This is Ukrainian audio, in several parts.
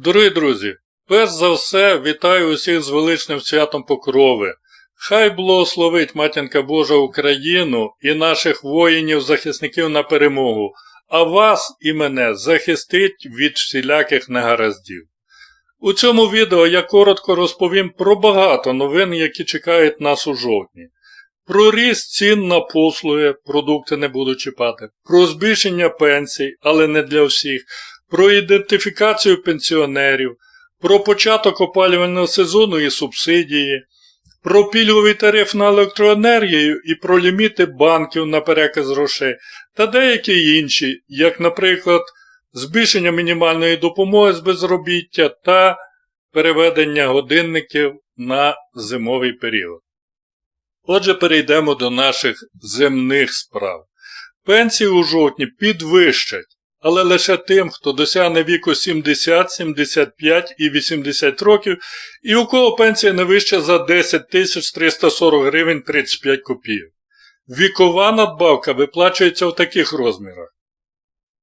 Дорогі друзі, перш за все вітаю усіх з величним святом Покрови. Хай благословить Матінка Божа Україну і наших воїнів-захисників на перемогу, а вас і мене захистить від всіляких негараздів. У цьому відео я коротко розповім про багато новин, які чекають нас у жовтні. Про ріст цін на послуги, продукти не буду чіпати, про збільшення пенсій, але не для всіх, про ідентифікацію пенсіонерів, про початок опалювального сезону і субсидії, про пільговий тариф на електроенергію і про ліміти банків на переказ грошей та деякі інші, як, наприклад, збільшення мінімальної допомоги з безробіття та переведення годинників на зимовий період. Отже, перейдемо до наших земних справ. Пенсії у жовтні підвищать, але лише тим, хто досягне віку 70, 75 і 80 років, і у кого пенсія не вища за 10 340 гривень 35 копійок. Вікова надбавка виплачується в таких розмірах.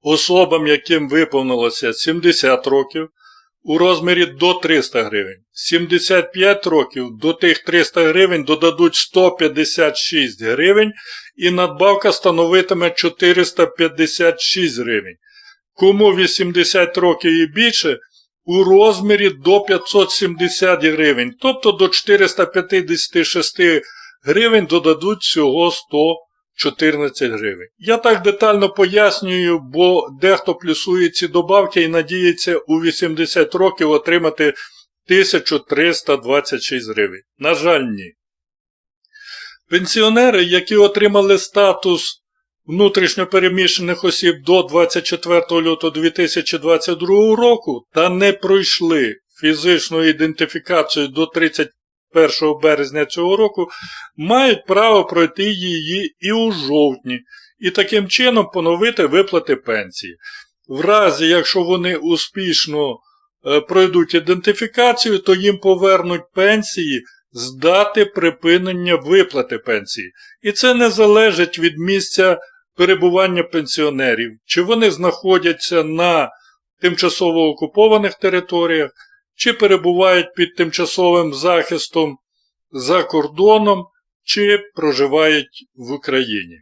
Особам, яким виповнилося 70 років, у розмірі до 300 гривень. 75 років до тих 300 гривень додадуть 156 гривень і надбавка становитиме 456 гривень. Кому 80 років і більше у розмірі до 570 гривень, тобто до 456 гривень додадуть всього 114 гривень. Я так детально пояснюю, бо дехто плюсує ці добавки і надіється у 80 років отримати 1326 гривень. На жаль, ні. Пенсіонери, які отримали статус внутрішньопереміщених осіб до 24 лютого 2022 року та не пройшли фізичну ідентифікацію до 31 березня цього року, мають право пройти її і у жовтні, і таким чином поновити виплати пенсії. В разі, якщо вони успішно е, пройдуть ідентифікацію, то їм повернуть пенсії з дати припинення виплати пенсії. І це не залежить від місця перебування пенсіонерів, чи вони знаходяться на тимчасово окупованих територіях, чи перебувають під тимчасовим захистом за кордоном, чи проживають в Україні.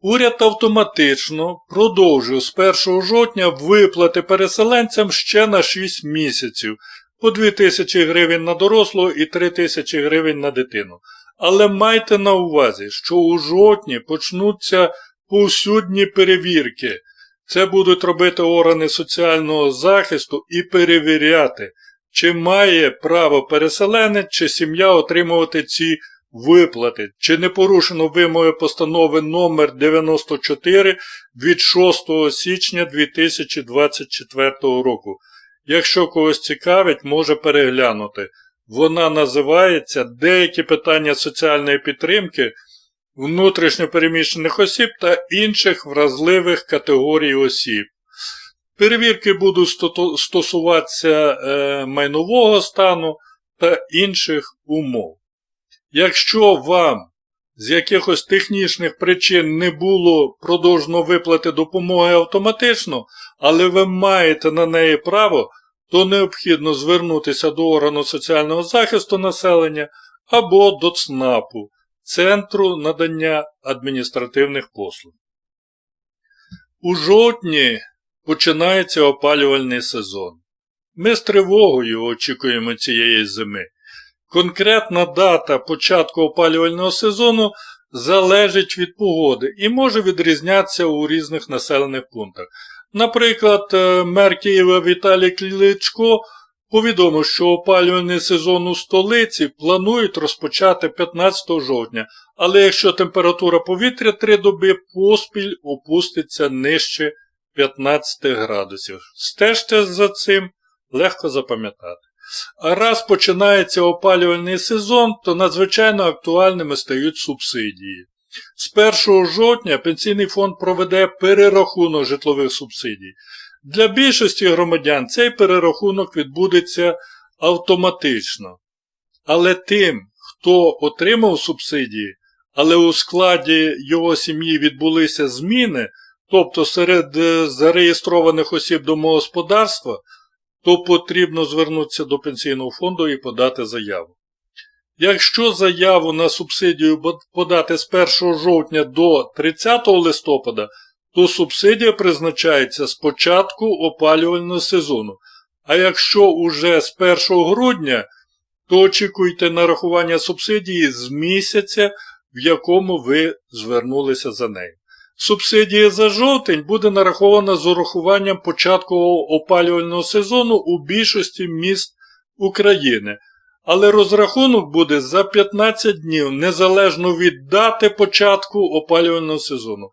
Уряд автоматично продовжив з 1 жовтня виплати переселенцям ще на 6 місяців по 2 тисячі гривень на дорослого і 3 тисячі гривень на дитину. Але майте на увазі, що у жовтні почнуться повсюдні перевірки. Це будуть робити органи соціального захисту і перевіряти, чи має право переселенець чи сім'я отримувати ці виплати, чи не порушено вимоги постанови номер 94 від 6 січня 2024 року. Якщо когось цікавить, може переглянути. Вона називається Деякі питання соціальної підтримки внутрішньопереміщених осіб та інших вразливих категорій осіб. Перевірки будуть стосуватися е, майнового стану та інших умов. Якщо вам з якихось технічних причин не було продовжено виплати допомоги автоматично, але ви маєте на неї право, то необхідно звернутися до органу соціального захисту населення або до ЦНАПу Центру надання адміністративних послуг. У жовтні починається опалювальний сезон. Ми з тривогою очікуємо цієї зими. Конкретна дата початку опалювального сезону залежить від погоди і може відрізнятися у різних населених пунктах. Наприклад, е, мер Києва Віталій Кличко повідомив, що опалювальний сезон у столиці планують розпочати 15 жовтня, але якщо температура повітря три доби поспіль опуститься нижче 15 градусів. Стежте за цим, легко запам'ятати. А раз починається опалювальний сезон, то надзвичайно актуальними стають субсидії. З 1 жовтня Пенсійний фонд проведе перерахунок житлових субсидій. Для більшості громадян цей перерахунок відбудеться автоматично. Але тим, хто отримав субсидії, але у складі його сім'ї відбулися зміни, тобто серед е, зареєстрованих осіб домогосподарства, то потрібно звернутися до пенсійного фонду і подати заяву. Якщо заяву на субсидію подати з 1 жовтня до 30 листопада, то субсидія призначається з початку опалювального сезону. А якщо уже з 1 грудня, то очікуйте нарахування субсидії з місяця, в якому ви звернулися за нею. Субсидія за жовтень буде нарахована з урахуванням початку опалювального сезону у більшості міст України, але розрахунок буде за 15 днів незалежно від дати початку опалювального сезону.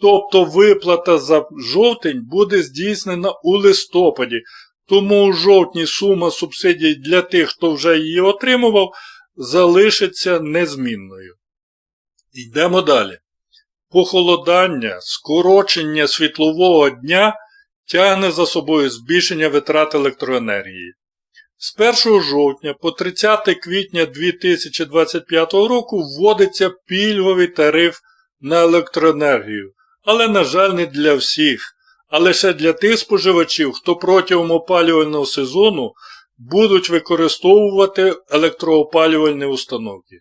Тобто виплата за жовтень буде здійснена у листопаді, тому у жовтні сума субсидій для тих, хто вже її отримував, залишиться незмінною. Йдемо далі. Похолодання, скорочення світлового дня тягне за собою збільшення витрат електроенергії. З 1 жовтня по 30 квітня 2025 року вводиться пільговий тариф на електроенергію, але, на жаль, не для всіх, а лише для тих споживачів, хто протягом опалювального сезону будуть використовувати електроопалювальні установки.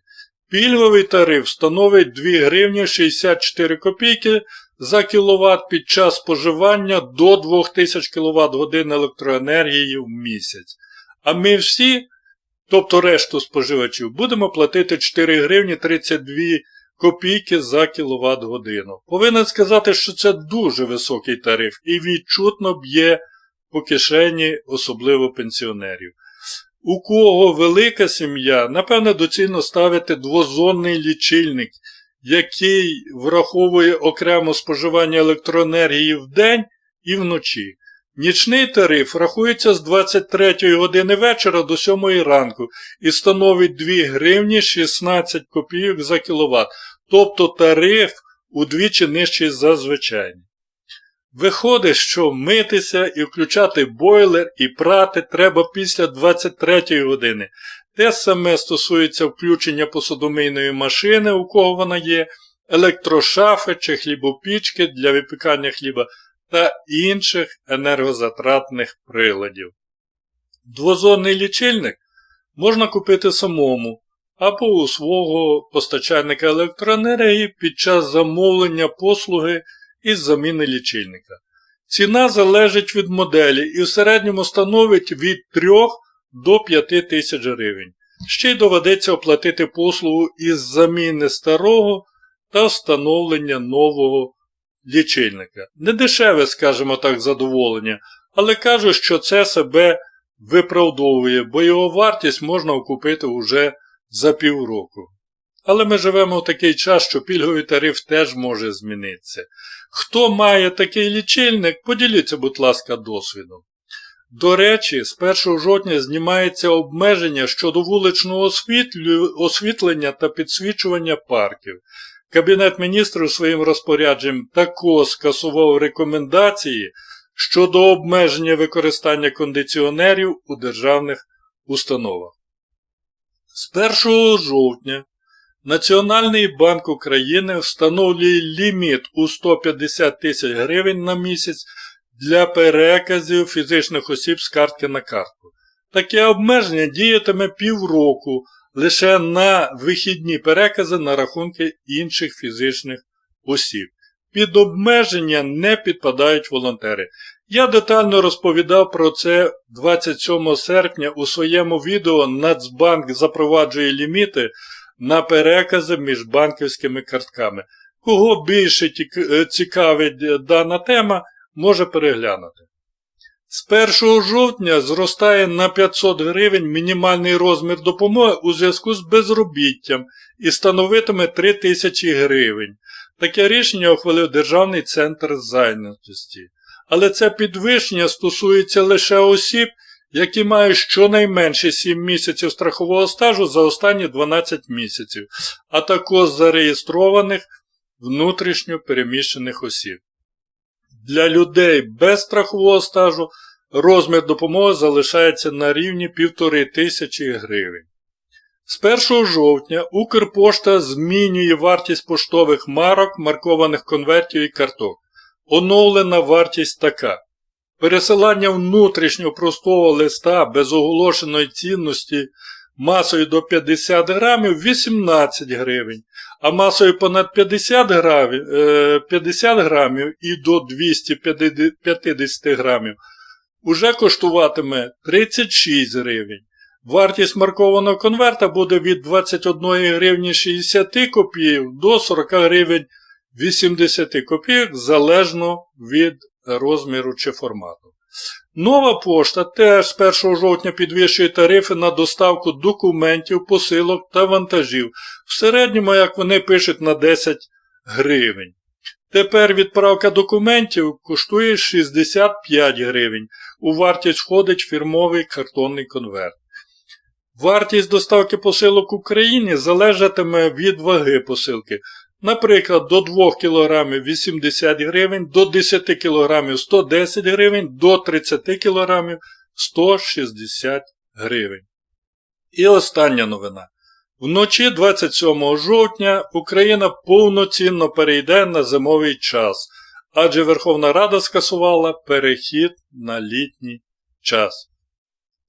Пільговий тариф становить 2 гривні 64 копійки за кіловат під час споживання до 2000 кВт годин електроенергії в місяць. А ми всі, тобто решту споживачів, будемо платити 4 гривні 32 копійки за кіловат годину. Повинен сказати, що це дуже високий тариф і відчутно б'є по кишені, особливо пенсіонерів. У кого велика сім'я, напевне, доцільно ставити двозонний лічильник, який враховує окремо споживання електроенергії в день і вночі. Нічний тариф рахується з 23 години вечора до 7 ранку і становить 2 гривні 16 копійок за кіловат, тобто тариф удвічі нижчий за звичайний. Виходить, що митися і включати бойлер і прати треба після 23 години. Те саме стосується включення посудомийної машини, у кого вона є, електрошафи чи хлібопічки для випікання хліба та інших енергозатратних приладів. Двозонний лічильник можна купити самому або у свого постачальника електроенергії під час замовлення послуги із заміни лічильника. Ціна залежить від моделі і в середньому становить від 3 до 5 тисяч гривень. Ще й доведеться оплатити послугу із заміни старого та встановлення нового лічильника. Не дешеве, скажімо так, задоволення, але кажу, що це себе виправдовує, бо його вартість можна окупити уже за півроку. Але ми живемо в такий час, що пільговий тариф теж може змінитися. Хто має такий лічильник, поділіться, будь ласка, досвідом. До речі, з 1 жовтня знімається обмеження щодо вуличного освітлення та підсвічування парків. Кабінет міністрів своїм розпорядженням також скасував рекомендації щодо обмеження використання кондиціонерів у державних установах. З 1 жовтня Національний банк України встановлює ліміт у 150 тисяч гривень на місяць для переказів фізичних осіб з картки на картку. Таке обмеження діятиме півроку лише на вихідні перекази на рахунки інших фізичних осіб. Під обмеження не підпадають волонтери. Я детально розповідав про це 27 серпня у своєму відео Нацбанк запроваджує ліміти на перекази між банківськими картками. Кого більше е, цікавить дана тема, може переглянути. З 1 жовтня зростає на 500 гривень мінімальний розмір допомоги у зв'язку з безробіттям і становитиме 3 тисячі гривень. Таке рішення ухвалив Державний центр зайнятості. Але це підвищення стосується лише осіб, які мають щонайменше 7 місяців страхового стажу за останні 12 місяців, а також зареєстрованих внутрішньо переміщених осіб. Для людей без страхового стажу розмір допомоги залишається на рівні 1,5 тисячі гривень. З 1 жовтня Укрпошта змінює вартість поштових марок, маркованих конвертів і карток. Оновлена вартість така. пересилання внутрішнього простого листа без оголошеної цінності масою до 50 грамів 18 гривень, а масою понад 50 грамів, е, 50 грамів і до 250 грамів уже коштуватиме 36 гривень. Вартість маркованого конверта буде від 21 гривні 60 копійок до 40 гривень 80 копійок залежно від розміру чи формату. Нова пошта теж з 1 жовтня підвищує тарифи на доставку документів, посилок та вантажів. В середньому, як вони пишуть, на 10 гривень. Тепер відправка документів коштує 65 гривень. У вартість входить фірмовий картонний конверт. Вартість доставки посилок в Україні залежатиме від ваги посилки. Наприклад, до 2 кг 80 гривень, до 10 кг 110 гривень, до 30 кг 160 гривень. І остання новина. Вночі 27 жовтня Україна повноцінно перейде на зимовий час, адже Верховна Рада скасувала перехід на літній час.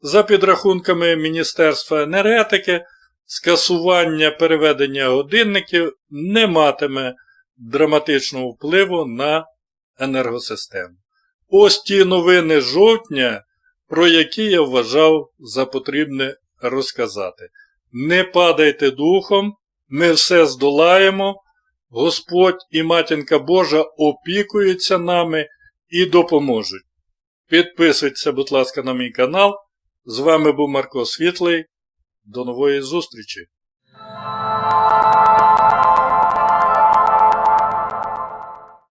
За підрахунками Міністерства енергетики, скасування переведення годинників не матиме драматичного впливу на енергосистему. Ось ті новини жовтня, про які я вважав за потрібне розказати. Не падайте духом, ми все здолаємо, Господь і Матінка Божа опікуються нами і допоможуть. Підписуйтеся, будь ласка, на мій канал. З вами був Марко Світлий. До нової зустрічі!